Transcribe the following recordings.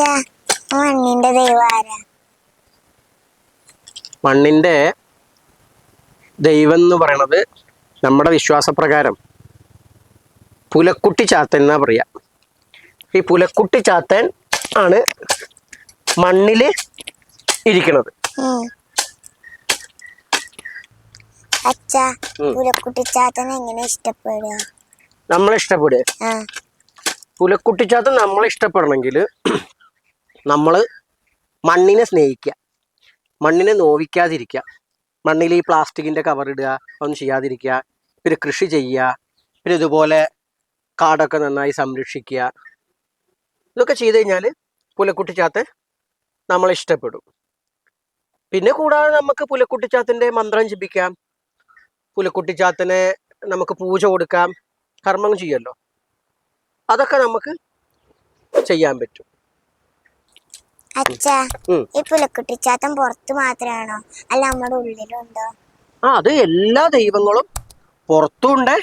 മണ്ണിന്റെ ദൈവം ആരാ മണ്ണിന്റെ ദൈവം എന്ന് പറയണത് നമ്മുടെ വിശ്വാസപ്രകാരം. പുലക്കുട്ടി ചാത്തൻ എന്നാ പറയാ. ഈ പുലക്കുട്ടി ചാത്തൻ ആണ് മണ്ണിൽ ഇരിക്കണത്. അച്ഛാ ഉം. പുലക്കുട്ടിച്ചാത്തൻ എങ്ങനെ ഇഷ്ടപ്പെടുക? നമ്മളെ ഇഷ്ടപ്പെടുക? നമ്മളെ ഇഷ്ടപ്പെടണമെങ്കിൽ നമ്മൾ മണ്ണിനെ സ്നേഹിക്കുക മണ്ണിനെ നോവിക്കാതിരിക്കുക മണ്ണിൽ ഈ പ്ലാസ്റ്റിക്കിന്റെ കവർ ഇടുക ഒന്നും ചെയ്യാതിരിക്കുക പിന്നെ കൃഷി ചെയ്യുക. പിന്നെ ഇതുപോലെ കാടൊക്കെ നന്നായി സംരക്ഷിക്കുക ഇതൊക്കെ ചെയ്ത് കഴിഞ്ഞാൽ പുലക്കുട്ടിച്ചാത്ത് നമ്മൾ ഇഷ്ടപ്പെടും. പിന്നെ കൂടാതെ നമുക്ക് പുലക്കുട്ടിച്ചാത്തിന്റെ മന്ത്രം ജപിക്കാം. പുലക്കുട്ടിച്ചാത്തിനെ നമുക്ക് പൂജ കൊടുക്കാം. കർമ്മം ചെയ്യല്ലോ അതൊക്കെ നമുക്ക് ചെയ്യാൻ പറ്റും. അച്ഛാ. ഈ പുലക്കുട്ടിച്ചാത്തൻ പുറത്ത് മാത്രമാണോ അല്ല നമ്മുടെ ഉള്ളിലുണ്ടോ ആ അത് എല്ലാ ദൈവങ്ങളും പുറത്തുണ്ട്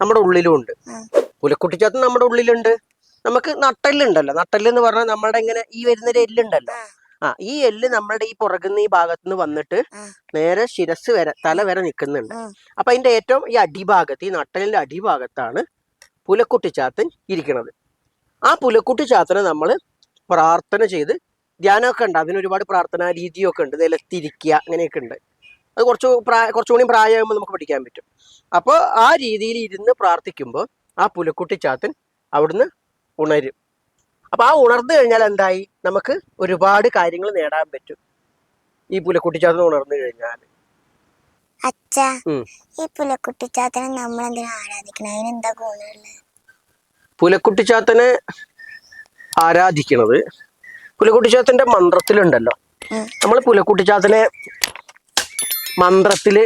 നമ്മുടെ ഉള്ളിലും ഉണ്ട്. പുലക്കുട്ടിച്ചാത്തം പുലക്കുട്ടിച്ചാത്തൻ നമ്മുടെ ഉള്ളിലുണ്ട്. നമുക്ക് നട്ടെല്ലുണ്ടല്ലോ. നട്ടെല്ല് എന്ന് പറഞ്ഞാൽ നമ്മളുടെ ഇങ്ങനെ ഈ വരുന്നൊരു എല്ലുണ്ടല്ലോ. ആ. ഈ എല്ല് നമ്മുടെ ഈ പുറകുന്ന ഈ ഭാഗത്ത് നിന്ന് വന്നിട്ട് നേരെ ശിരസ് വരെ തല വരെ നിൽക്കുന്നുണ്ട്. അപ്പൊ അതിന്റെ ഏറ്റവും ഈ അടിഭാഗത്ത് ഈ നട്ടലിന്റെ അടിഭാഗത്താണ് പുലക്കുട്ടിച്ചാത്തൻ ഇരിക്കുന്നത് ആ പുലക്കുട്ടിച്ചാത്തനെ നമ്മൾ പ്രാർത്ഥന ചെയ്ത് ധ്യാനമൊക്കെ ഉണ്ട്. അതിന് ഒരുപാട് പ്രാർത്ഥനാ രീതിയൊക്കെ ഉണ്ട്. നിലത്തിരിക്കുക അങ്ങനെയൊക്കെ ഉണ്ട്. അത് കുറച്ച് പ്രായ കുറച്ചുകൂടി പ്രായമാകുമ്പോൾ നമുക്ക് പഠിക്കാൻ പറ്റും. അപ്പോൾ ആ രീതിയിൽ ഇരുന്ന് പ്രാർത്ഥിക്കുമ്പോൾ ആ പുലക്കുട്ടിച്ചാത്തൻ അവിടുന്ന് ഉണരും. അപ്പോൾ ആ ഉണർന്നു കഴിഞ്ഞാൽ എന്തായി? നമുക്ക് ഒരുപാട് കാര്യങ്ങൾ നേടാൻ പറ്റും. ഈ പുലക്കുട്ടിച്ചാത്തൻ ഉണർന്നു കഴിഞ്ഞാൽ. അച്ഛാ. ഈ പുലക്കുട്ടിച്ചാത്തനെ നമ്മൾ എന്തിനാ ആരാധിക്കണം? അതിനെന്താ ഗുണമുള്ളത്? പുലക്കുട്ടിച്ചാത്തനെ ആരാധിക്കണത് പുലക്കുട്ടിച്ചാത്തന്റെ മന്ത്രത്തിലുണ്ടല്ലോ. നമ്മൾ പുലക്കുട്ടിച്ചാത്തിനെ മന്ത്രത്തിൽ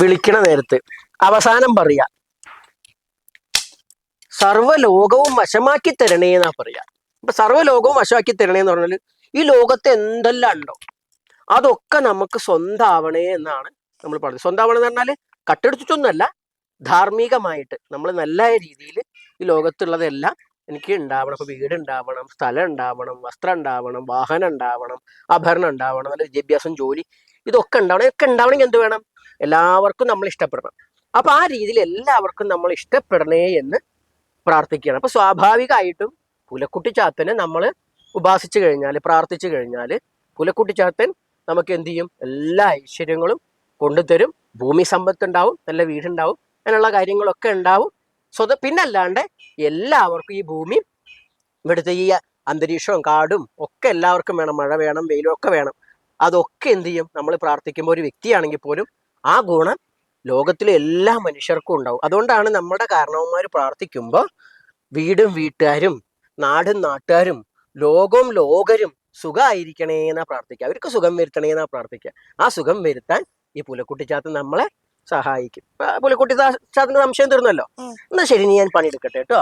വിളിക്കണ നേരത്ത് അവസാനം പറയാ സർവലോകവും വശമാക്കി തരണേ എന്നാ പറയാ. അപ്പൊ സർവലോകവും വശമാക്കി തരണേ എന്ന് പറഞ്ഞാൽ ഈ ലോകത്തെ എന്തെല്ലാം ഉണ്ടോ അതൊക്കെ നമുക്ക് സ്വന്തമാവണേ എന്നാണ് നമ്മൾ പറഞ്ഞത്. സ്വന്തമാവണമെന്ന് പറഞ്ഞാൽ കട്ടെടുത്തിട്ടൊന്നുമല്ല ധാർമ്മികമായിട്ട് നമ്മൾ നല്ല രീതിയിൽ ഈ ലോകത്തുള്ളതെല്ലാം എനിക്ക് ഉണ്ടാവണം. അപ്പൊ വീട് ഉണ്ടാവണം സ്ഥലം ഉണ്ടാവണം വസ്ത്രം ഉണ്ടാവണം വാഹനം ഉണ്ടാവണം ആഭരണം ഉണ്ടാവണം നല്ല വിദ്യാഭ്യാസം ജോലി ഇതൊക്കെ ഉണ്ടാവണം. ഇതൊക്കെ ഉണ്ടാവണമെങ്കിൽ എന്ത് വേണം? എല്ലാവർക്കും നമ്മൾ ഇഷ്ടപ്പെടണം. അപ്പൊ ആ രീതിയിൽ എല്ലാവർക്കും നമ്മൾ ഇഷ്ടപ്പെടണേ എന്ന് പ്രാർത്ഥിക്കുകയാണ്. അപ്പൊ സ്വാഭാവികമായിട്ടും പുലക്കുട്ടി ചാത്തനെ നമ്മൾ ഉപാസിച്ചു കഴിഞ്ഞാൽ പ്രാർത്ഥിച്ചു കഴിഞ്ഞാൽ പുലക്കുട്ടി ചാത്തൻ നമുക്ക് എന്ത് ചെയ്യും? എല്ലാ ഐശ്വര്യങ്ങളും കൊണ്ടുതരും. ഭൂമി സമ്പത്ത് ഉണ്ടാവും നല്ല വീടുണ്ടാവും അങ്ങനെയുള്ള കാര്യങ്ങളൊക്കെ ഉണ്ടാവും. സ്വത പിന്നല്ലാണ്ട് എല്ലാവർക്കും ഈ ഭൂമി ഇവിടുത്തെ ഈ അന്തരീക്ഷവും കാടും ഒക്കെ എല്ലാവർക്കും വേണം. മഴ വേണം വെയിലും ഒക്കെ വേണം. അതൊക്കെ എന്ത് ചെയ്യും? നമ്മൾ പ്രാർത്ഥിക്കുമ്പോൾ ഒരു വ്യക്തിയാണെങ്കിൽ പോലും ആ ഗുണം ലോകത്തിലെ എല്ലാ മനുഷ്യർക്കും ഉണ്ടാവും. അതുകൊണ്ടാണ് നമ്മുടെ കാരണവന്മാർ പ്രാർത്ഥിക്കുമ്പോൾ വീടും വീട്ടുകാരും നാടും നാട്ടുകാരും ലോകവും ലോകരും സുഖമായിരിക്കണേ എന്നാ പ്രാർത്ഥിക്കുക. അവർക്ക് സുഖം വരുത്തണേ എന്നാ പ്രാർത്ഥിക്കുക. ആ സുഖം വരുത്താൻ ഈ പുലക്കുട്ടിച്ചാത്ത് നമ്മളെ സഹായിക്കും. പുലിക്കുട്ടി സംശയം തീർന്നല്ലോ. എന്നാ ശരി നീ ഞാൻ പണിയെടുക്കട്ടെ കേട്ടോ.